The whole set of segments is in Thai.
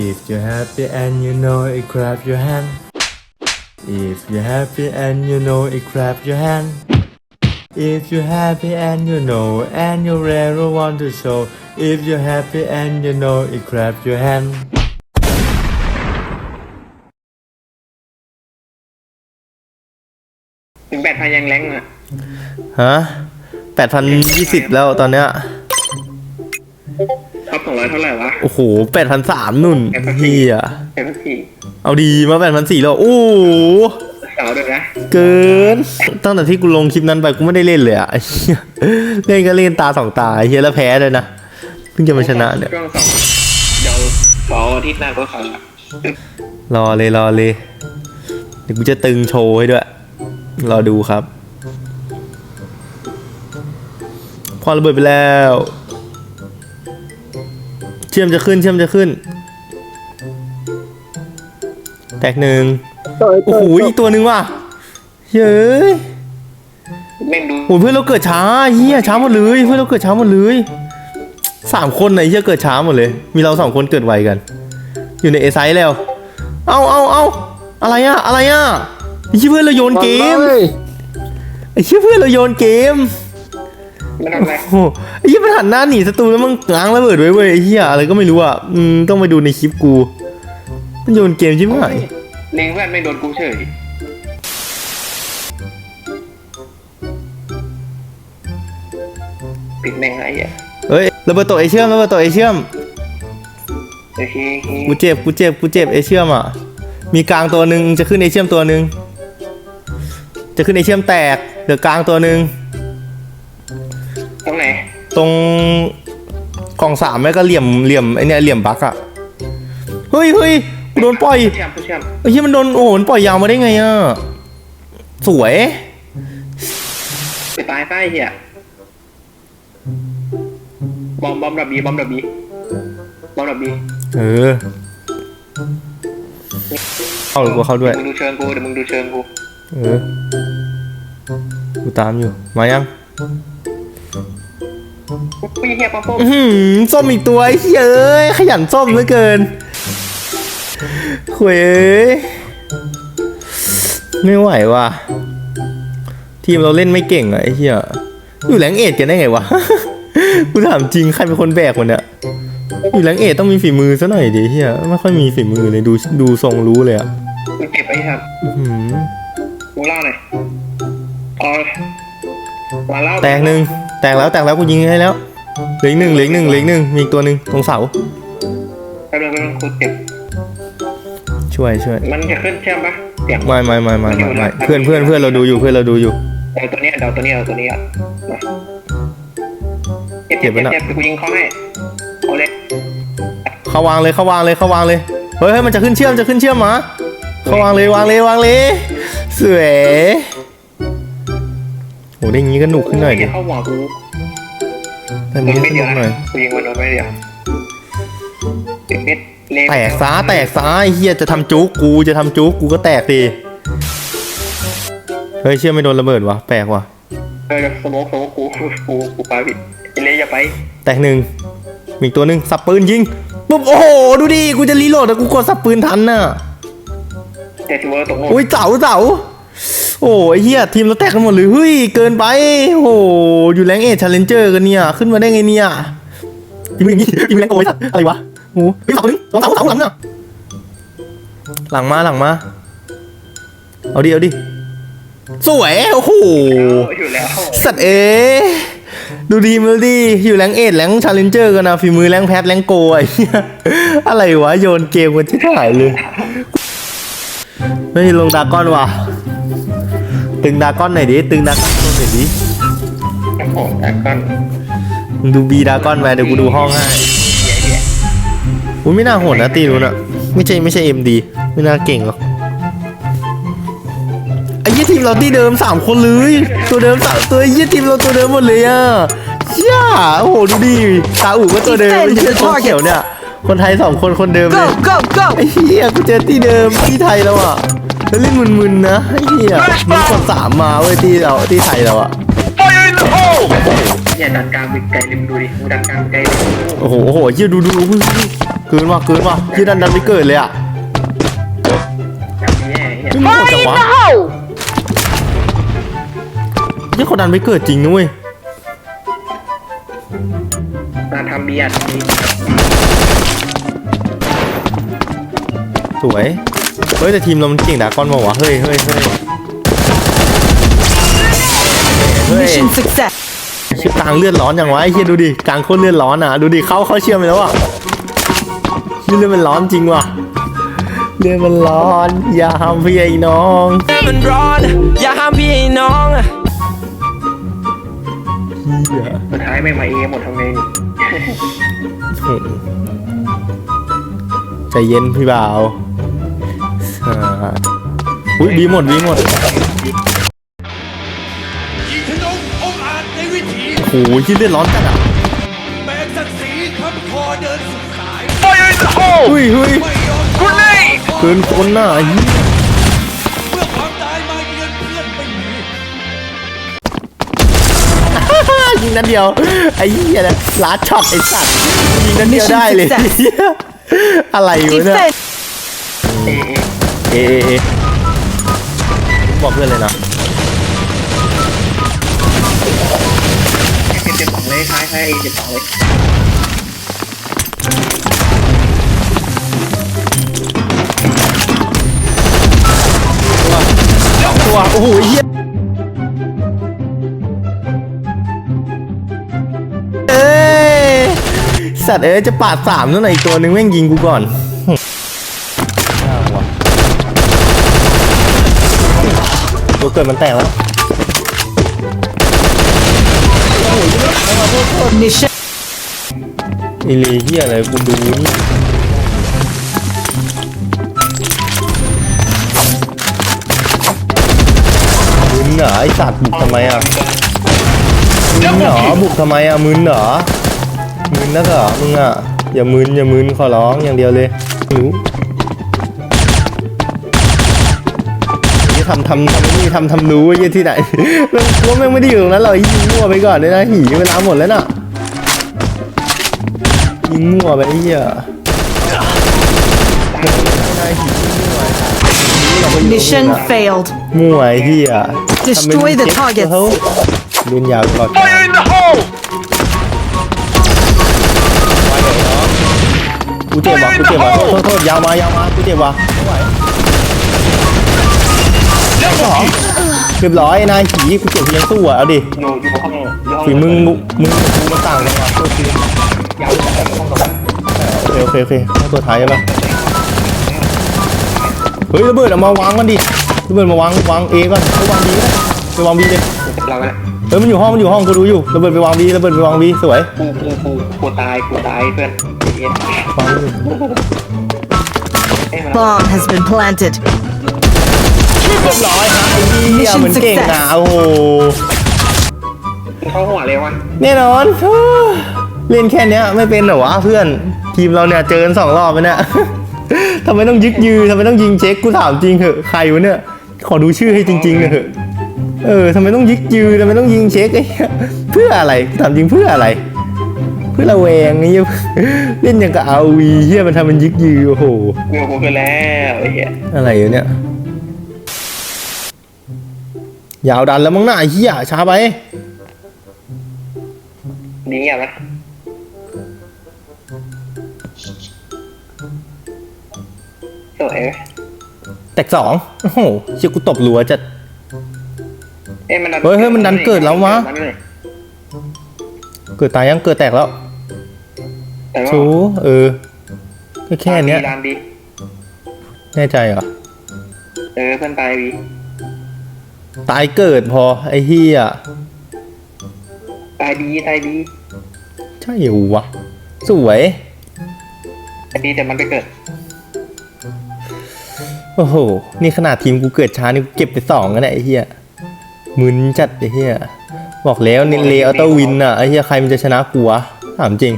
If you're happy and you know it, clap your hand. If you're happy and you know it, clap your hand. If you're happy and you know and you really want to show. If you're happy and you know it, clap your hand. ถึงแปดพันยังแรงอะ ฮะแปดพันยี่สิบแล้วตอนเนี้ย ท็อปสองร้อยเท่าไหร่วะโอ้โหแปดพันสามนุ่นเฮียแปดพันสี่เอาดีมาแปดพันสี่แล้วโอ้โหเสาด้วยนะเกิน ตั้งแต่ที่กูลงคลิปนั้นไปกูไม่ได้เล่นเลยอะไอ้เหี้ยเล่นก็เล่นตาสองตาไอ้เฮียแล้วแพ้เลยนะเพิ่งจะมาชนะเนี่ยช่วงสองเดี๋ยวสองอาทิตย์หน้าก็เขาละรอเลยรอเลยเดี๋ยวกูจะตึงโชว์ให้ด้วย รอดูครับ พอระเบิดไปแล้ว เชื่อมจะขึ้นเชื่อมจะขึ้น แตกหนึ่งโอ้โหอีกตัวหนึ่งว่ะเฮ้ยแม่งดูโอ้ยเพื่อนเราเกิดช้าเฮียช้าหมดเลย เพื่อนเราเกิดช้าหมดเลยสามคนไหนเฮียเกิดช้าหมดเลย มีเราสองคนเกิดไวกัน อยู่ในเอไซส์แล้ว เอาเอาเอาอะไรอะอะไรอะไอ้เหี้ยเพื่อนเราโยนเกมไอ้เหี้ยเพื่อนเราโยนเกม ไม่ทำอะไรโอ้โหไอ้เหี้ยมันหันหน้าหนีศัตรูแล้วมันง้างระเบิดไว้เว้ยไอ้เหี้ยอะไรก็ไม่รู้อะอืมต้องไปดูในคลิปกูมันโยนเกมใช่ไหมเล็งเพื่อนไม่โดนกูเฉยปิดแม่งไอ้เหี้ยเฮ้ยระเบิดตกไอเชื่อมระเบิดตกไอเชื่อมโอเคโอเคกูเจ็บกูเจ็บกูเจ็บไอเชื่อมอะมีกลางตัวหนึ่งจะขึ้นไอเชื่อมตัวหนึ่งจะขึ้นไอเชื่อมแตกเดี๋ยวกลางตัวหนึ่งตรงไหน ตรงกล่องสามแม่ก็เหลี่ยมเหลี่ยมไอเนี่ยเหลี่ยมบักอะเฮ้ยเฮ้ยกูโดนปล่อยเชื่อมผู้เชื่อมไอ้ที่มันโดนโอ้โหมันปล่อยยาวมาได้ไงอะสวยไปตายใต้เหี้ยบอมบอมดับบีบอมดับบีบอมดับบีเออเข้าหรือกูเข้าด้วย มึงดูเชิงกูเดี๋ยวมึงดูเชิงกูเออกูตามอยู่ มายัง อุ้ยเฮียป้าป้มอื้อหือส้มอีกตัวไอ้เหี้ยเอ้ยขยันส้มเหลือเกินคุยเอ้ยไม่ไหวว่ะทีมเราเล่นไม่เก่งอะไอ้เหี้ยอยู่แรงเอ็ดกันได้ไงวะ กูถามจริงใครเป็นคนแบกมันเนี่ยอยู่แรงเอ็ดต้องมีฝีมือซะหน่อยดิเหี้ยไม่ค่อยมีฝีมือเลยดูดูทรงรู้เลยอะมึงเก็บไอ้ครับอื้อหือกูเล่าหน่อยอ๋อมาเล่าแตกหนึ่งแตกแล้วแตกแล้วกูยิงให้แล้ว เหลืออกหนึ่งเหลืออกหนึ่งเหลืออกหนึ่งมีอีกตัวหนึ่งตรงเสาแป๊บนึงแป๊บนึงกูเก็บช่วยช่วยมันจะขึ้นเชื่อมปะเสียงไม่ไม่ไม่ไม่ไม่ไม่เพื่อนเพื่อนเพื่อนเราดูอยู่เพื่อนเราดูอยู่เดี๋ยวตัวเนี้ยเดี๋ยวตัวเนี้ยเอาตัวนี้อะมาเก็บเก็เก็บบไว้เก็บน่ะเก็บกูยิงเขาให้เอาเลยเขาวางเลยเขาวางเลยเขาวางเลยเฮ้ยเฮ้ยมันจะขึ้นเชื่อมจะขึ้นเชื่อมมาเขาวางเลยวางเลยวางเลยสวยโหได้งี้ก็หนุกขึ้นหน่อยดิ เข้าหัวกู แต่โดมันนก็ไม่สเดีนุยวกหน่อยนะกูยิงมันโดนไม่เดียวเม็ดเล็กแตกซ้าแตกซ้าไอ้เฮียจะทำจุกกูจะทำจุกกูก็แตกดิเฮ้ยเชื่อไม่โดนระเบิดวะแปลกว่ะเออสโมกสโมกกูกูกูปาผิดไอ้เล่อย่าไป แตกหนึ่งมีอีกตัวหนึ่งสับปืนยิงปุ๊บโอ้โหดูดิกูจะรีโหลดแต่กูกดสับปืนทันน่ะแต่ถือว่าตกหมดอุ้ยเสาเสา โอ้ยเฮียทีมเราแตกกันหมดเลยเฮ้ยเกินไปโอ้อยู่แรงเอชาเลนเจอร์กันเนี่ยขึ้นมาได้ไงเนี่ยยิงอย่างงี้ยิงแรงโอ้ยสัตว์อะไรวะโอ้ยเสาหนึ่งสองสาเสาหลังเน่ะหลังมาหลังมาเอาดิเอาดิสวยโอ้โหสัตว์เอดูดีมาดิอยู่แรงเอทแรงชาเลนเจอร์กันนะฝีมือแรงแพทแรงโกไอ้เหี้ยอะไรวะ โยนเกมกันที่ถ่ายเลยเฮ้ยลงดาก้อนว่ะ ตึงดราก้อนหน่อยดิตึงดราก้อนตัวหน่อยดิโอ้โหแต่ก็มึงดูบีดราก้อนไปเดี๋ยวกูดูห้องให้เหี้ยเหี้ยอุ้ยไม่น่าโหดนะตีนู้นอะไม่ใช่ไม่ใช่เอ็มดีไม่น่าเก่งหรอกไอ้ยี่ทีมเราตีเดิมสามคนเลยตัวเดิมสามตัวไอ้ยี่ทีมเราตัวเดิมหมดเลยอะเชี่ยโอ้โหดูดิตาอู่ก็ตัวเดิมไม่ใช่ตัวเขียวเนี่ยคนไทยสองคนคนเดิมเลย Go, go, ไอ้เหี้ยกูเจอที่เดิมที่ไทยแล้วอะแล้ว เล่นมึนๆนะไอ้เหี้ยมีกดสามมาเว้ยที่เราที่ไทยเราอะ Fire in the hole! เนี่ยดันกลางไปไกลริมดูดิมึงดันกลางไปไกลริมดูโอ้โหโอ้โหเฮียดูดูดูเกินว่ะเกินว่ะเฮียดันดันไม่เกิดเลยอะแบบนี้เนี่ยเฮ้ยมันโหดจังวะเฮียเขาดันไม่เกิดจริงนุ้ยการทำเบียร์ทำนี้สวย เฮ้ยแต่ทีมเรามันเก่งดากอนมาวะเฮ้ยเฮ้ยเฮ้ยเฮ้ย Mission success. ชิบกลางเลือดร้อนอย่างวะไอ้เฮียดูดิกลางโคตรเลือดร้อนอะดูดิเข้าเข้าเชื่อมไปแล้วอะเลือดมันร้อนจริงว่ะเลือดมันร้อน อย่าทำพี่ไอ้น้องมันร้อนอย่าห้ามพี่ไอ้น้องเหี้ยสุดท้ายไม่มาเอหมดทำไงนี่โอ้โหใจเย็นพี่บ่าว อ่าอุ้ยบีหมดบีหมดยิงธนงองอาจในวิถีโอ้โหที่เลือดร้อนจัดอะแบกศักดิ์ศรีทับคอเดินสุดสายเฮ้ยเฮ้ยไม่ยอมคุณเลยเกินคนน่ะไอ้เหี้ยเมื่อความตายมาเยือนเพื่อนไม่มียิงนัดเดียวไอ้เหี้ยนะลาดช็อตไอ้สัตว์ยิงนัดเดียวได้เลย Mission success เหี้ยอะไรอยู่เนี่ย Defend. เอเอเอบอกเพื่อนเลยนะเจ็ดเจ็ดสองเลยท้ายท้ายเจ็ดสองเลยตัวโอ้โหเหี้ยเอ้ยสัตว์เอ้ยจะปาดสามนั่นไหนอีกตัวนึงแม่งยิงกูก่อนอ้าวว่ะตัว เกิดมันแตกแล้ว Mission ไอีลีเฮียอะไรกูดูนี่มึนเหรอไอสัตว์บุกทำไมอะมึนเหรอบุกทำไมอะมึนเหรอมึนนักเหรอมึงอะอย่ามึนอย่ามึนขอร้องอย่างเดียวเลยรู้นี่ ทำทำทำนี่ทำทำรู้ไอ้เหี้ยที่ไหนมันกูว่าแม่งไม่ได้อยู่ตรงนั้นหรอกยิงมั่วไปก่อนเลยนะหีเวลาหมดแล้วน่ะยิงมั่วไปไอ้เหี้ยนายหิวมั่วเราไปอยู่ mission failed. มั่วไอ้เหี้ย Destroy the ทำเป็น targets เขาเล่นยาวก่อนกูเจ็บว่ะกูเจ็บว่ะโทษโทษโทษยาวมายาวมากูเจ็บว่ะไม่ไหว เรียบร้อยนายผีกูเจ็บกูยังสู้อะเอาดิอยู่อยู่ห้องอยู่ห้องฝีมึงมึงมึงกูมันต่างกันว่ะโทษทียาวจากห้องตรงนั้นโอเคโอเคโอเคเอาตัวท้ายใช่ปะเฮ้ยระเบิดเอามาวางกันดิระเบิดมาวางวางเอก่อนไปวางบีก็ได้ไปวางบีเลยเราเนี่ยเฮ้ยมันอยู่ห้องมันอยู่ห้องกูดูอยู่ระเบิดไปวางบีระเบิดไปวางบีสวยกูกูกูกูตายกูตายเพื่อนเอ็นวางบีเอ้ยมัน Bomb has been planted. เรียบร้อยครับไอ้เหี้ย Mission เหมือนเก่ง success อะโอ้โหเข้าหัวเลยวะแน่นอน เล่นแค่เนี้ยไม่เป็นเหรอวะเพื่อนทีมเราเนี่ยเจอกันสองรอบไปเนี่ยทำไมต้องยึกยือทำไมต้องยิงเช็คกูถามจริงเหอะใครวะเนี่ย ขอดูชื่อให้จริงๆหน่อยเถอะเออทำไมต้องยึกยือทำไมต้องยิงเช็คไอ้เหี้ยเพื่ออะไรถามจริงเพื่ออะไร เพื่อระแวงไอ้เหี้ยเล่นอย่างกับเอาวีเฮียมันทำมันยึกยือโอ้โหกูกูขึ้นแล้วไอ้เหี้ยอะไรอยู่เนี่ย ยาวดันแล้วมั้งหน้าไอ้เฮียช้าไป ดีเงียบไหมสวยไหมแตกสองโอ้โหเชี่ยกูตบรัวจัด เอ้ยมันดันเฮ้ยเฮ้ยมันดันเกิดแล้ววะเกิดตายยังเกิดแตกแล้วแต่ว่าชูเออก็แค่เนี้ย ดันดีแน่ใจเหรอ เออเพื่อนตายดี ตายเกิดพอไอ้เฮียตายดีตายดีใช่อยู่วะ สวยตายดีแต่มันไปเกิด โอ้โห นี่ขนาดทีมกูเกิดช้านี่กูเก็บไปสองแล้วเนี่ยไอ้เฮียมึนจัดไอ้เฮียบอกแล้วเนเลออโตวินอะไอ้เฮียใครมันจะชนะกูวะถามจริง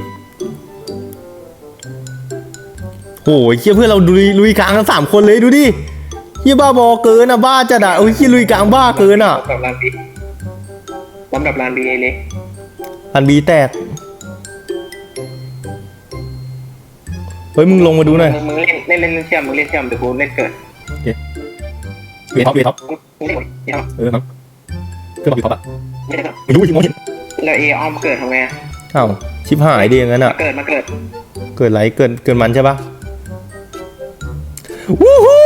โอ้ยเฮียเพื่อนเราลุยลุยกลางกันสามคนเลยดูดิเฮี ยบ้าบอเกินอะบ้าจัดอะโอ้ยเฮียลุยกลางบ้าเกินอะดับลานดีบอมดับลานดีไอ้เล็กอันบีแตกเฮ้ยมึงลงมาดูหน่อยมึงเล่นเล่นเล่นเล่นเชื่อมมึงเล่นเชื่อมเดี๋ยวกูเล่นเกิดเวท็อปเวท็อปมึงเล่นเดี๋ยวเออครับเพื่อนบอกเวท็อปอะไม่ได้ครับไม่รู้จริงมองเห็นแล้วเออ้อมเกิดทำไงอะอ้าวชิบหายดีอย่างนั้นมาอะเกิดมาเกิด เกิดไรเกิดเกิดมันใช่ปะ วู้ฮู้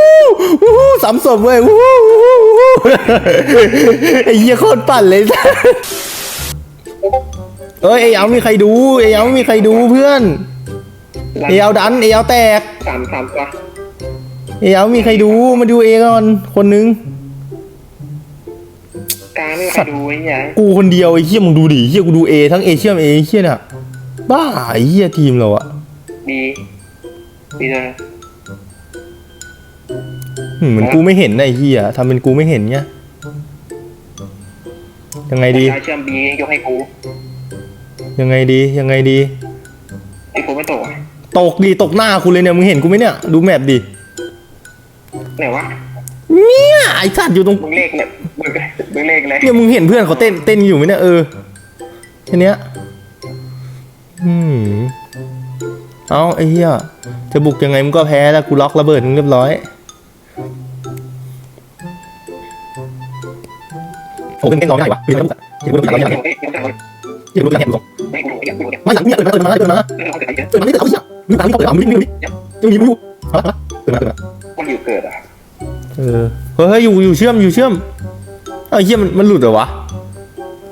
วู้ฮู้สามศพเว้ยวู้ฮู้วู้ฮู้ไอ้เหี้ยโคตรปั่นเลยเอ้ยไอ้เอามีใครดูไอ้เอามีใครดูเพื่อนไอ้เอาดันไอ้เอาแตกสามสามตัวไอ้เอามีใครดูมาดูเอก่อนคนนึงกลางไม่มีใครดูไอ้เหี้ยกูคนเดียวไอ้เหี้ยมึงดูดิเหี้ยกูดูเอทั้งเอเชียมเอเชียเนี่ยบ้าไอ้เหี้ยทีมเราอะดีดีเลยหืม เหมือนกูไม่เห็นนะไอ้เหี้ยทำเป็นกูไม่เห็นเงี้ยยังไงดีเชื่อมบียกให้กู ยังไงดียังไงดีไอ้กูไม่ตกอะตกดีตกหน้าคุณเลยเนี่ยมึงเห็นกูไหมเนี่ย ดูแมปดิไหนวะเนี่ยไอ้สัตว์อยู่ตรงมึงเลขเนี่ยมึงมึงเลขเลยเนี่ยมึงเห็นเพื่อนเขาเต้นเต้นอยู่ไหมเนี่ยเออแค่เนี้ยอืมเอาไอ้เหี้ยจะบุกยังไงมึงก็แพ้แล้วกูล็อกระเบิดมึงเรียบร้อย โอ้เต้นเต้นร้องได้วะเฮ้ยมันเฮ้ยมันเฮ้ยมันเฮ้ยยังไม่ตกเฮ้ยมันเฮ้ยมันไม่กูอยากดูเนี่ยไม่หลังเนี่ยเดินมาเดินมาเดินมาเออเอาเกิดอะไรเยอะเดินมาไม่เดินเอาเหี้ยมึงตามมึงเปิดเอามึงมึงมึงยังมีมึงเอาเดินมาเดินมามันอยู่เกิดอะเออเฮ้ยอยู่อยู่เชื่อมอยู่เชื่อมเอ้าเหี้ยมันมันหลุดเหรอวะ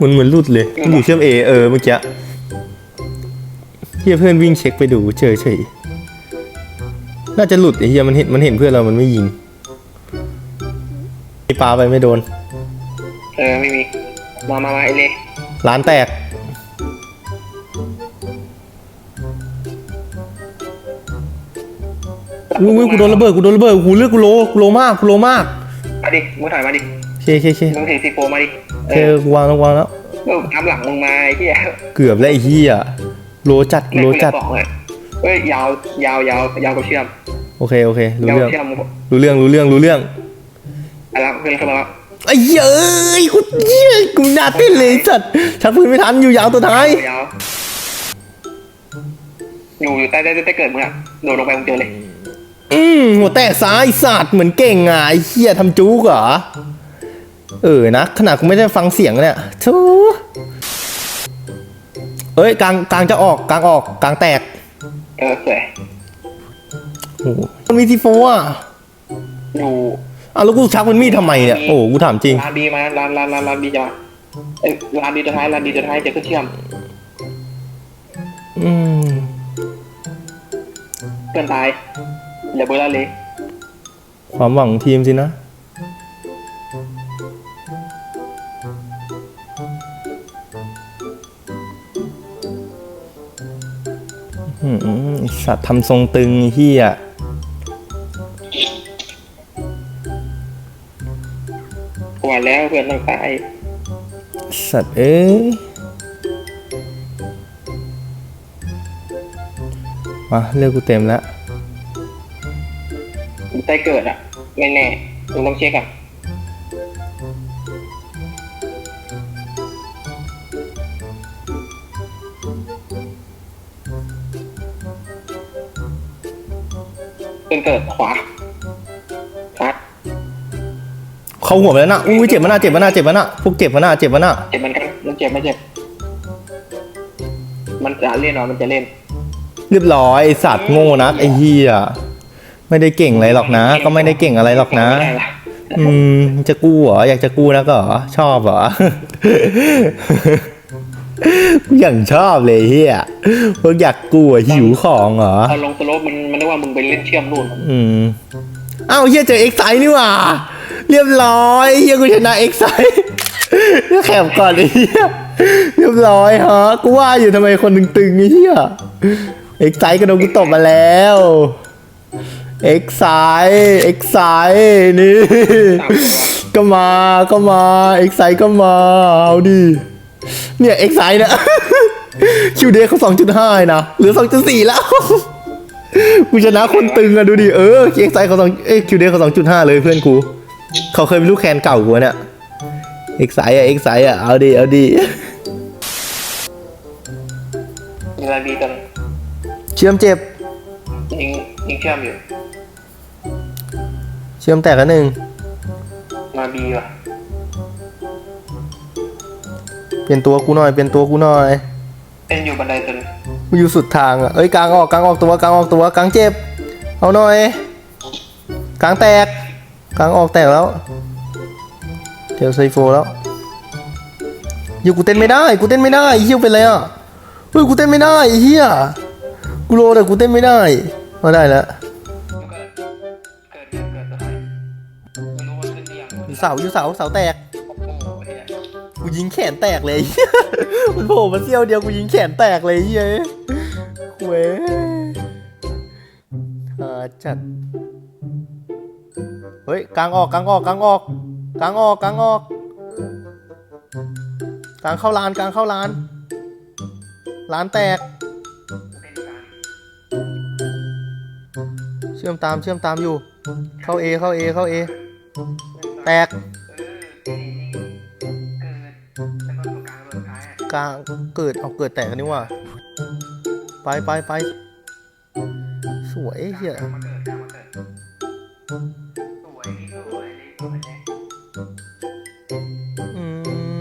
มือนเหมือนหลุดเลยมันอยู่เชื่อมเอเออเมื่อกี้เฮียเพื่อนวิ่งเช็คไปดูเจอเฉยน่าจะหลุดไอ้เฮียมันเห็นมันเห็นเพื่อนเรามันไม่ยิงปลาไปไม่โดน เออไม่มี มามามาไอ้เล่ร้านแตก อุ้ยอุ้ยกูโดนระเบิดกูโดนระเบิดกูเลือกกูโลกูโลมากกูโลมากมาดิมึงถอยมาดิเคเคเคมึงถือซีโฟมาดิเคเออกูวางแล้ววางแล้วเออตามหลังมึงมาไอ้เหี้ยเกือบแล้วไอ้เหี้ยโลจัดโลจัดแม่งกูเลยบอกเลยเฮ้ยยาวยาวยาวยาวกว่าเชื่อมโอเคโอเครู้ยาวกเรื่อว่างเชื่อมรู้เรื่องรู้เรื่องรู้เรื่องอะไรเพื่อนเข้ามาแล้ว ไอ้เหี้ยเอ้ยกูเหี้ยกูน่าเต้นเลยไอ้สัตว์ชักปืนไม่ทันอยู่ยาวตัวท้ายยาวอยู่อยู่ใต้ใต้ใต้เกิดมึงอะโดดลงไปมึงเจอเลยอืมหัวแตกซ้ายสัตว์เหมือนเก่งอะไอ้เหี้ยทำจู๊กเหรอ เออนะ ขนาดกูไม่ได้ฟังเสียงเนี่ยทูเอ้ยกลางกลางจะออกกลางออกกลางแตกเออสวยโอ้โหมันมีทีโฟอะ อยู่ อ้าวแล้วกูชักมันมีดทำไมเนี่ย โอ้กูถามจริง ร้านบีมาร้านร้านร้านร้านบีจะมาเอ้ยร้านบีตัวท้ายร้านบีตัวท้ายเจอก็เชื่อมอืมเพื่อนตายเหลือเบอร์ละเลยความหวังของทีมสินะ อืมไอ้สัตว์ทำทรงตึงไอ้เฮีย ว่าแล้วเพื่อนต้องตายสัตว์เอ้ยมาเลือกกูเต็มแล้วใต้เกิดอะไม่แน่มึงต้องเช็คอะเป็นเกิดขวา เข้าหัวไปแล้วนะอุ้ยเจ็บมาหน้าเจ็บมาหน้าเจ็บมาหน้าพวกเจ็บมาหน้าเจ็บมาหน้าเจ็บเหมันกันมันเจ็บไม่เจ็บ มันจะเล่นเหรอมันจะเล่น เรียบร้อยไอ้สัตว์โง่นักไอ้เฮียไม่ได้เก่งอะไรหรอกนะ ก็ไม่ได้เก่งอะไรหรอกนะไม่ได้ล่อืมจะกู้เหรออยากจะกู้นะก็เหรอชอบเหรอกูอย่างชอบเลยเฮียพวกอยากกู้อะหิวของเหรอพอลงสโลปมันมันนึกว่ามึงไปเล่นเชื่อมนู่น อืมอ้าวเฮียเจอเอ็กไซนี่หว่า เรียบร้อยเฮียกูชนะเอ็กไซแคบก่อนไอ้เฮียเรียบร้อยฮะกูว่าอยู่ทำไมคนตึงๆไอ้เฮียเอ็กไซก็โดนกูตบมาแล้วเอ็กไซเอ็กไซนี่ ก็มาก็มาเอ็กไซก็มาเอาดิเนี่ยเอ็กไซเนี่ยคิวเดย์เขาสองจุดห้านะเหลือสองจุดสี่แล้วกูชนะคนตึงอะดูดิ เออเอ็กไซเขาสองเอ้คิวเดย์เขาสองจุดห้าเลยเพื่อนกู เขาเคยเป็นลูกแคนเก่ากูเนี่ยเอ็กไซอะเอ็กไซอะเอาดิเอาดิเวลาบีตอนเชื่อมเจ็บยิงยิงเชื่อมอยู่เชื่อมแตกกันหนึ่งมาบีว่ะเปลี่ยนตัวกูหน่อยเปลี่ยนตัวกูหน่อยเป็นอยู่บันไดจนกูอยู่สุดทางอะเอ้ยกลางออกกลางออกตัวกลางออกตัวกลางเจ็บเอาหน่อยกลางแตก กลางออกแตกแล้วเทลไซโฟแล้วอยู่กูเต้นไม่ได้กูเต้นไม่ได้เฮียเป็นไรอะเฮ้ยกูเต้นไม่ได้เฮียกูโลแต่กูเต้นไม่ได้มาได้แล้วเกิดเกิดเกิดเกิดอะไรไม่รู้ว่าขึ้นเรียงอยู่เสาอยู่เสาเสาแตกกูยิงแขนแตกเลย มันโผล่มาเสี้ยวเดียวกูยิงแขนแตกเลยเฮ้ยเว้ยหาจัด เฮ้ยกลางออกกลางออกกลางออกกลางออกกลางออกกลางเข้าลานกลางเข้าลานลานแตก เชื่อมตามเชื่อมตามอยู่ เข้าเอเข้าเอเข้าเอแตกกลางเกิดเอาเกิดแตกกันนี่ว่าไปไปไปสวยเฮีย อื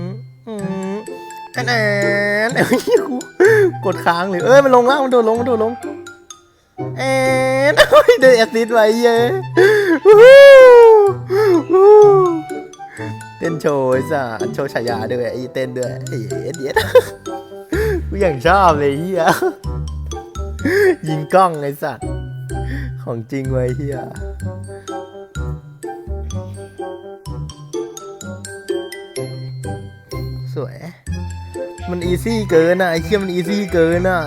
มอืมแอนแอนเอ้ยกูกดค้างเลย เอ้ย มันลงแล้วมันโดดลง มันโดดลงแอนเอ้ยเดินแอสซิดไว้เย้เต้นโชว์ไอ้สัสโชว์ฉายาด้วยไอ้เต้นด้วยไอ้เอ็ดเอ็ดกูอย่างชอบเลยเฮียยิงกล้องไอ้สัตว์ ของจริงไว้เฮีย มันอีซี่เกินอะไอ้เชี่ยมันอีซี่เกินอะ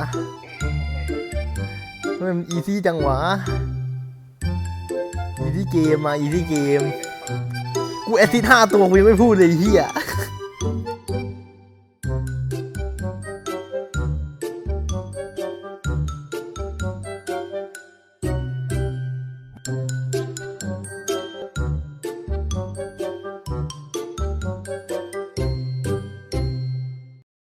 มมันอีซี่จังหวะอีซี่เกมมาอีซี่เกม กูแอซิดห้าตัวกูยังไม่พูดเลยเฮีย